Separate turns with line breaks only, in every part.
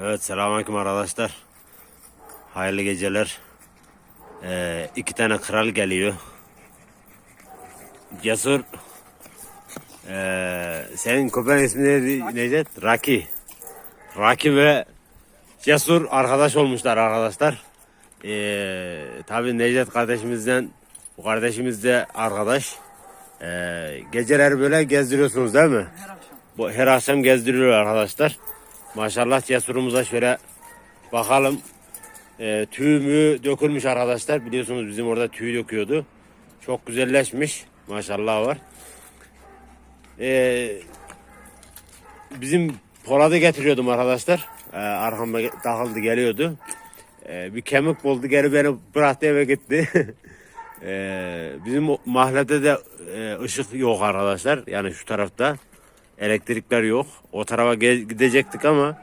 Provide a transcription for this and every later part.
Evet selamünaleyküm arkadaşlar. Hayırlı geceler. Ee, iki tane kral geliyor. Cesur. Ee, senin köpeğin ismi neydi Necdet? Raki. Raki ve Cesur arkadaş olmuşlar arkadaşlar. Ee, Tabi Necdet kardeşimizden bu kardeşimiz de arkadaş. Ee, geceleri böyle gezdiriyorsunuz değil mi?
Her.
Bu her akşam gezdiriyor arkadaşlar. Maşallah cesurumuza şöyle bakalım. Ee, tüy mü dökülmüş arkadaşlar. Biliyorsunuz bizim orada tüy döküyordu. Çok güzelleşmiş. Maşallah var. Ee, bizim Polat'ı getiriyordum arkadaşlar. Ee, arkama ge- takıldı geliyordu. Ee, bir kemik buldu geri beni bıraktı eve gitti. Ee, bizim mahallede de e, ışık yok arkadaşlar. Yani şu tarafta elektrikler yok. O tarafa gidecektik ama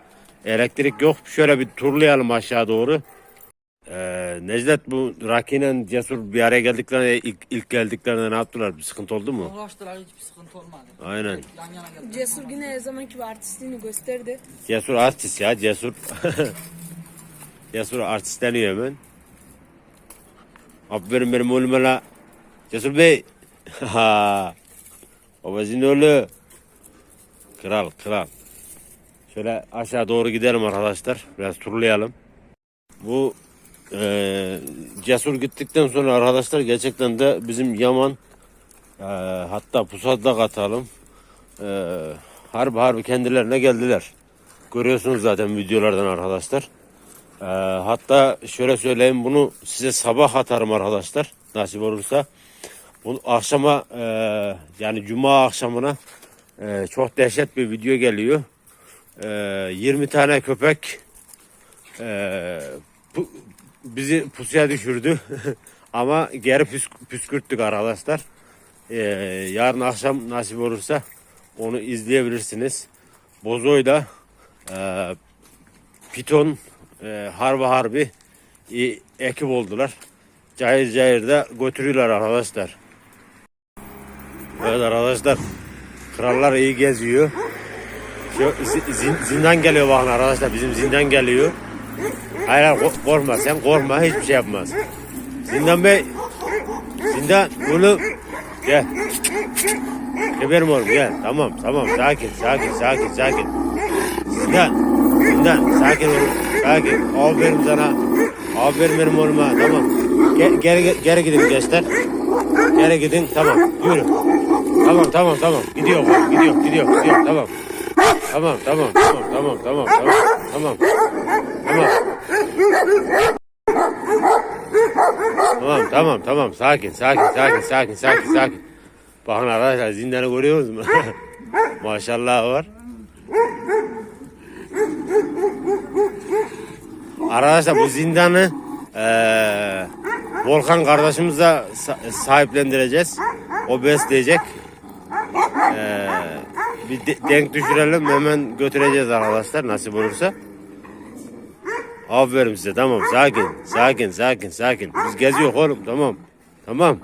elektrik yok. Şöyle bir turlayalım aşağı doğru. Ee, Necdet bu Raki'yle Cesur bir araya geldiklerinde ilk, ilk geldiklerinde ne yaptılar? Bir sıkıntı oldu mu?
Uğraştılar hiçbir sıkıntı olmadı.
Aynen.
Yan yana geldiler.
Cesur yine her zamanki gibi artistliğini gösterdi.
Cesur artist ya Cesur. Cesur artistleniyor hemen. Aferin benim oğluma la. Cesur Bey. Ha. Babacının oğlu. Kral kral. Şöyle aşağı doğru gidelim arkadaşlar. Biraz turlayalım. Bu eee, cesur gittikten sonra arkadaşlar gerçekten de bizim Yaman eee, hatta pusat da katalım. Eee harbi harbi kendilerine geldiler. Görüyorsunuz zaten videolardan arkadaşlar. Eee, hatta şöyle söyleyeyim bunu size sabah atarım arkadaşlar nasip olursa. Bu akşama eee, yani cuma akşamına eee, çok dehşet bir video geliyor. Eee 20 tane köpek eee, pu- bizi pusuya düşürdü. Ama geri püsk- püskürttük arkadaşlar. Eee, yarın akşam nasip olursa onu izleyebilirsiniz. Bozo'yla eee Piton eee harbi harbi iyi ekip oldular. Cayır cayır da götürüyorlar arkadaşlar. Evet arkadaşlar. Krallar iyi geziyor. Şu zi- zin- zindan geliyor bakın arkadaşlar. Bizim zindan geliyor. Hayır hayır ko- korkma sen korkma hiçbir şey yapmaz. Zindan Bey. Zindan oğlum. Gel. Geberim oğlum gel. Tamam tamam sakin sakin sakin sakin. Zindan. Zindan sakin ol. Sakin. Aferin sana. Aferin benim oğluma tamam. Geri, geri, geri gidin gençler. Geri gidin tamam yürü. Tamam tamam tamam gidiyor gidiyor gidiyor gidiyor tamam. Tamam tamam tamam tamam tamam tamam tamam. Tamam. Tamam tamam tamam sakin sakin sakin sakin sakin sakin. Bakın arkadaşlar zindanı görüyoruz mu? Maşallah var. Arkadaşlar bu zindanı eee Volkan kardeşimizle sa- sahiplendireceğiz. O besleyecek. Eee, bir de- denk düşürelim hemen götüreceğiz arkadaşlar nasip olursa. Aferin size tamam sakin sakin sakin sakin. Biz geziyor oğlum tamam. Tamam.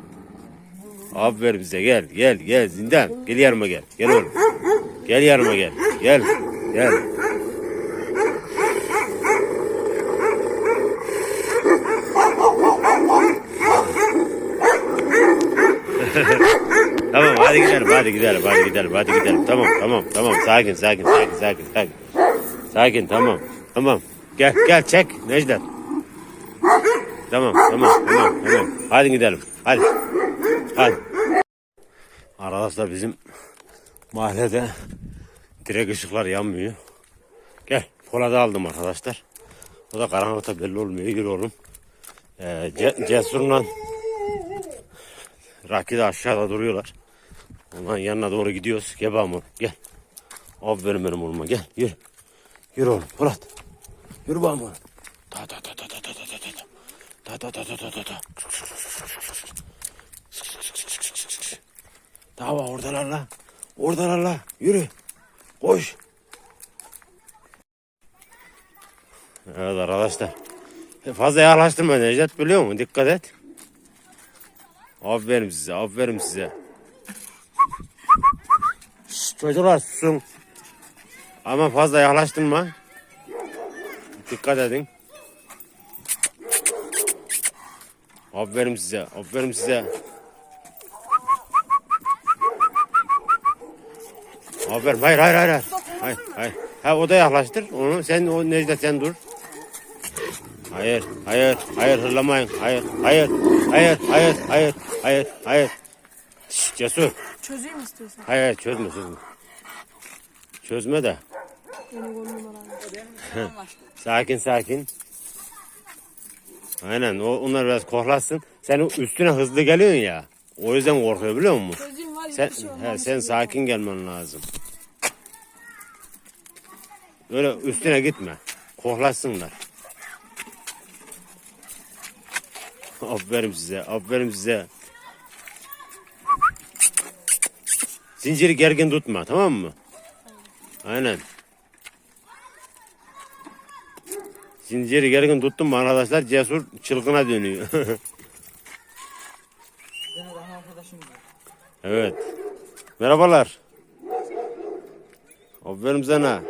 Aferin bize gel gel gel zindan gel yanıma gel. Gel oğlum. Gel yanıma gel. Gel. Gel. Tamam hadi gidelim hadi gidelim hadi gidelim. Tamam tamam tamam sakin sakin sakin sakin sakin. Sakin tamam tamam. Gel gel çek Necdet. Tamam tamam tamam tamam. Hadi gidelim hadi. Hadi. Arkadaşlar bizim mahallede direk ışıklar yanmıyor. Gel Polat'ı aldım arkadaşlar. O da karanlıkta belli olmuyor. Yürü oğlum. Ee, Ce- Cesur'la Raki de aşağıda duruyorlar. Onların yanına doğru gidiyoruz. Gel oğlum, gel. Aferin benim oğluma gel yürü. Yürü oğlum Polat. Yürü oğlum. Ta ta ta ta ta ta ta ta ta. Ta ta ta ta ta ta ta. Daha var oradalar la. Oradalar la. Yürü. Koş. Evet arkadaşlar. Fazla yaklaştırma Necdet biliyor musun? Dikkat et. Aferin size, aferin size. Çocuklar susun. Ama fazla yaklaştırma. Dikkat edin. Aferin size. Aferin size. Aferin. Hayır hayır hayır. Hayır hayır. Ha o da yaklaştır. Onu sen o Necdet sen dur. Hayır, hayır, hayır hırlamayın. Hayır, hayır, hayır, hayır, hayır, hayır, hayır. Şşş, cesur.
Çözeyim istiyorsan.
Hayır, hayır çözme, çözme. Çözme de.
Benim.
Sakin, sakin. Aynen, o, onlar biraz kohlasın. Sen üstüne hızlı geliyorsun ya. O yüzden korkuyor biliyor musun?
Çözeyim var ya
Sen,
bir şey olmaz.
he, sen sakin gelmen lazım. Öyle üstüne gitme. Kohlasınlar. Aferin size, aferin size. Zinciri gergin tutma, tamam mı? Aynen. Zinciri gergin tuttum mu arkadaşlar cesur çılgına dönüyor. Evet. Merhabalar. Aferin sana.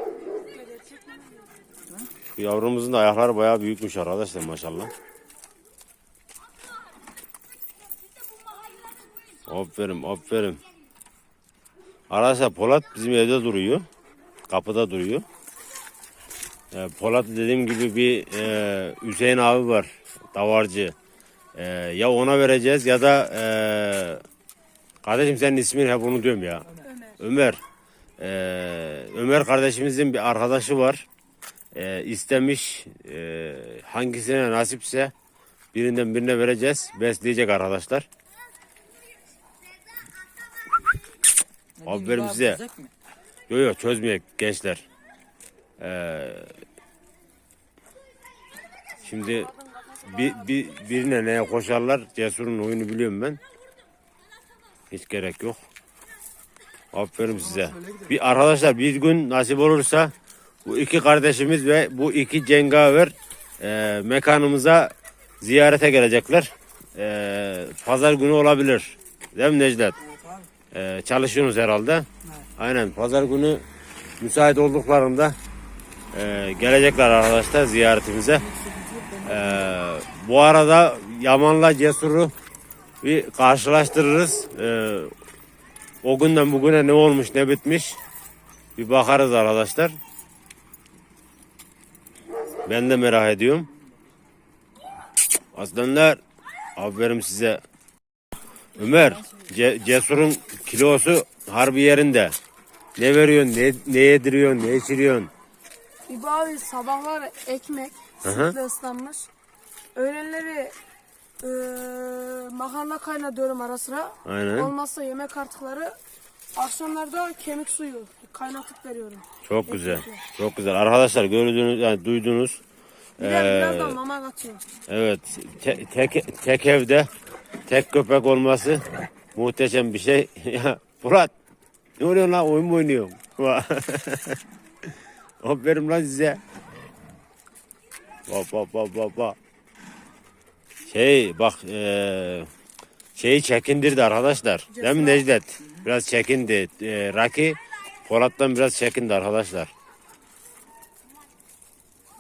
Bu yavrumuzun da ayakları bayağı büyükmüş arkadaşlar maşallah. Aferin, aferin. Arkadaşlar Polat bizim evde duruyor. Kapıda duruyor. Ee, Polat dediğim gibi bir e, Hüseyin abi var. Davarcı. Ee, ya ona vereceğiz ya da e, Kardeşim senin ismin hep onu diyorum ya. Ömer. Ee, Ömer kardeşimizin bir arkadaşı var. Ee, istemiş ee, hangisine nasipse birinden birine vereceğiz. Besleyecek arkadaşlar. Aferin size. Yok yok çözmeyek gençler. Ee, şimdi bir, bir, birine neye koşarlar cesurun oyunu biliyorum ben. Hiç gerek yok. Aferin size. Bir arkadaşlar bir gün nasip olursa bu iki kardeşimiz ve bu iki cengaver e, mekanımıza ziyarete gelecekler. E, pazar günü olabilir. Değil mi Necdet?
Evet.
Ee, çalışıyorsunuz herhalde. Aynen. Pazar günü müsait olduklarında e, gelecekler arkadaşlar ziyaretimize. Ee, bu arada Yaman'la Cesur'u bir karşılaştırırız. Ee, o günden bugüne ne olmuş ne bitmiş bir bakarız arkadaşlar. Ben de merak ediyorum. Aslanlar aferin size. Ömer, Ce- Cesur'un kilosu harbi yerinde. Ne veriyorsun, ne, ne yediriyorsun, ne içiriyorsun?
İbo abi sabahlar ekmek
Hı hı.
sütle ıslanmış. Öğlenleri eee makarna kaynatıyorum ara sıra.
Aynen.
Olmazsa yemek artıkları. Akşamlarda kemik suyu kaynatıp veriyorum.
Çok güzel, çok güzel. Arkadaşlar gördüğünüz, yani duydunuz.
Bir de
Ee,
biraz da mama katıyorum.
Evet, te- tek, tek evde tek köpek olması muhteşem bir şey. ya Murat, ne oluyor lan oyun mu oynuyorsun? Aferin lan size. Bak bak bak bak bak. Şey bak eee şeyi çekindirdi arkadaşlar. Değil mi Necdet? Biraz çekindi. Eee Raki Polat'tan biraz çekindi arkadaşlar.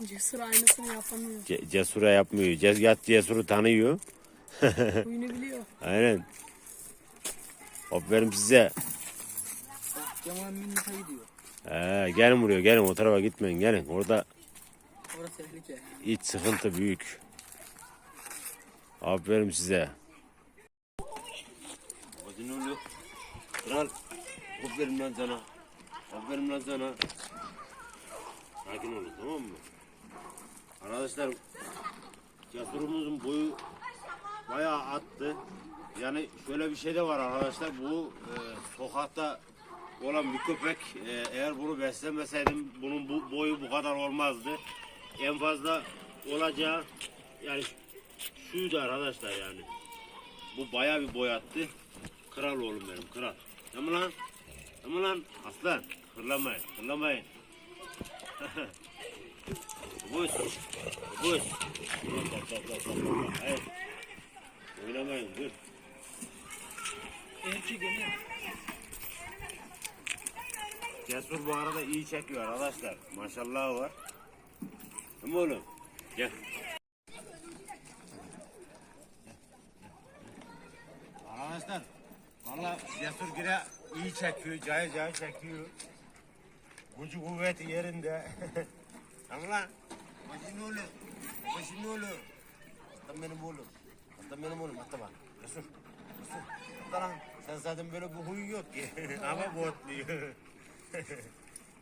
Cesur aynısını yapamıyor.
Ce- Cesur'a yapmıyor. Cezgat Cesur'u tanıyor.
Oyunu biliyor.
Aynen. Aferin size.
Cemal Minnet'e gidiyor.
Ee, gelin buraya gelin o tarafa gitmeyin gelin. Orada
Orası tehlike.
iç sıkıntı büyük. Aferin size. Acınolu. Kral. Aferin lan sana. Aferin lan sana. Sakin olun tamam mı? Arkadaşlar Cesurumuzun boyu bayağı attı. Yani şöyle bir şey de var arkadaşlar. Bu e, sokakta olan bir köpek e, eğer bunu beslemeseydim bunun bu boyu bu kadar olmazdı. En fazla olacağı yani şuydu arkadaşlar yani. Bu bayağı bir boy attı. Kral oğlum benim kral. Tamam lan? Tamam lan? Aslan. Bak bak bak bak. Hayır. Oynamayın dur.
Erkek gene.
Cesur bu arada iyi çekiyor arkadaşlar. Maşallah var. Değil mi oğlum? Gel. Arkadaşlar valla Cesur gire iyi çekiyor. Cayır cayır çekiyor. Gücü kuvveti yerinde. tamam lan. Başın oğlum. Başın oğlum. Aslan benim oğlum. Aslan benim oğlum. Hatta bak. Cesur. Cesur. Hatta lan. Sen zaten böyle bir huyun yok ki. Ama bu otluyor.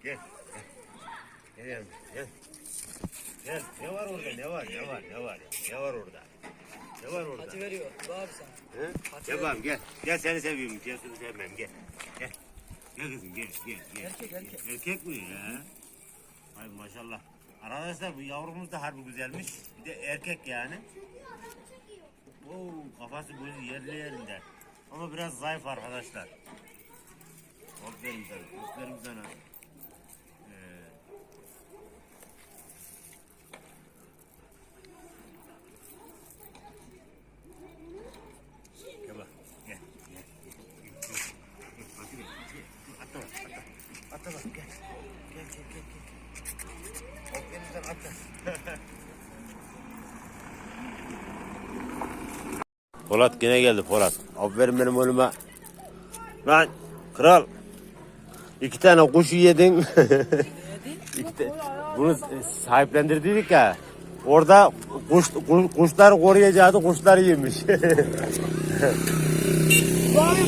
gel. Gel. Gel. Gel. Gel. Ne var orada? Ne var? Ne var? Ne var? Ne var orada? Ne var orada?
Hacı veriyor. Bu abi sen.
He? Gel bakalım gel. Gel seni seviyorum. Cesur'u sevmem gel. Gel. Gel kızım gel gel gel.
Erkek, erkek.
Erkek mi ya? Ay maşallah. Arkadaşlar bu yavrumuz da harbi güzelmiş. Bir de erkek yani. Oo, kafası gözü yerli yerinde. Ama biraz zayıf arkadaşlar. Aferin sana. Aferin. Ee, Gel bak. Gel. Gel. Gel. Gel. Hadi gel. Hadi gel. Atla bak. Atla. Atla bak. Gel. Gel gel gel. gel. Aferin sana atla. Polat gene geldi Polat. Aferin benim önüme. Lan kral. İki tane kuş yedin. İki te- Bunu sahiplendirdiydik ya. Orada kuş, kuş, kuşları koruyacaktı, kuşları yemiş.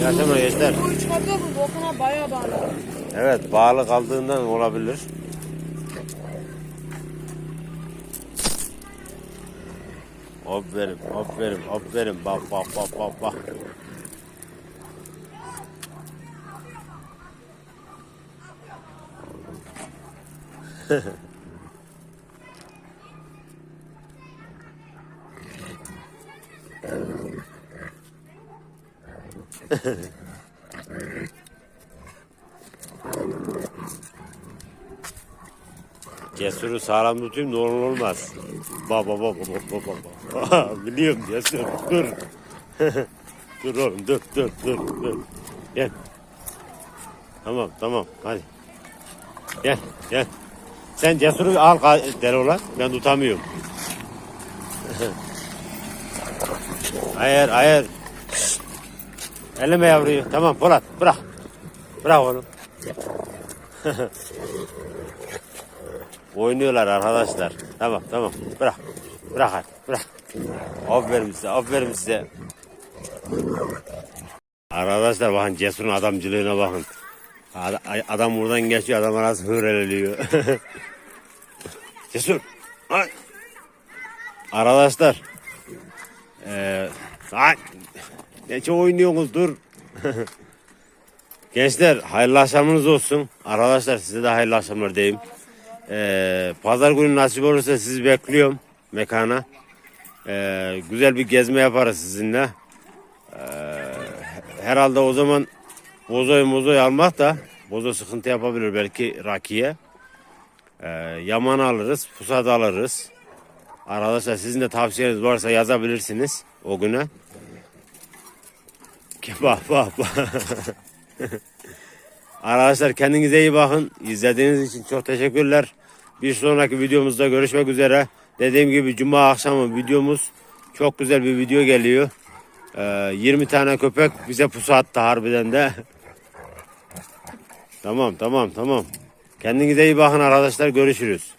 Yaşama gençler.
bu bu dokuna bayağı bağlı.
Evet bağlı kaldığından olabilir. Aferin, aferin, aferin. Bak, bak, bak, bak, bak. Cesuru sağlam tutayım ne olur olmaz. Baba baba baba baba. Biliyorum cesur dur. dur oğlum dur dur dur dur. Gel. Tamam tamam hadi. Gel gel. Sen cesuru al deli olan ben tutamıyorum. hayır hayır. Şşt. Elleme yavruyu. Tamam Polat bırak. Bırak oğlum. Oynuyorlar arkadaşlar. Tamam tamam. Bırak. Bırak hadi. Bırak. Aferin size. Aferin size. Arkadaşlar bakın Cesur'un adamcılığına bakın. Ad- Adam buradan geçiyor. Adam arası hıreleliyor. Cesur. Ay. Arkadaşlar. Eee. Ay. Ne oynuyorsunuz dur. Gençler hayırlı akşamınız olsun. Arkadaşlar size de hayırlı akşamlar diyeyim. Ee, pazar günü nasip olursa sizi bekliyorum mekana. Ee, güzel bir gezme yaparız sizinle. Ee, herhalde o zaman bozoyu mozoyu almak da bozo sıkıntı yapabilir belki rakiye. Ee, yaman alırız, pusat alırız. Arkadaşlar sizin de tavsiyeniz varsa yazabilirsiniz o güne. Bak bak bak. Arkadaşlar kendinize iyi bakın. İzlediğiniz için çok teşekkürler. Bir sonraki videomuzda görüşmek üzere. Dediğim gibi cuma akşamı videomuz çok güzel bir video geliyor. Ee, 20 tane köpek bize pusu attı harbiden de. tamam tamam tamam. Kendinize iyi bakın arkadaşlar görüşürüz.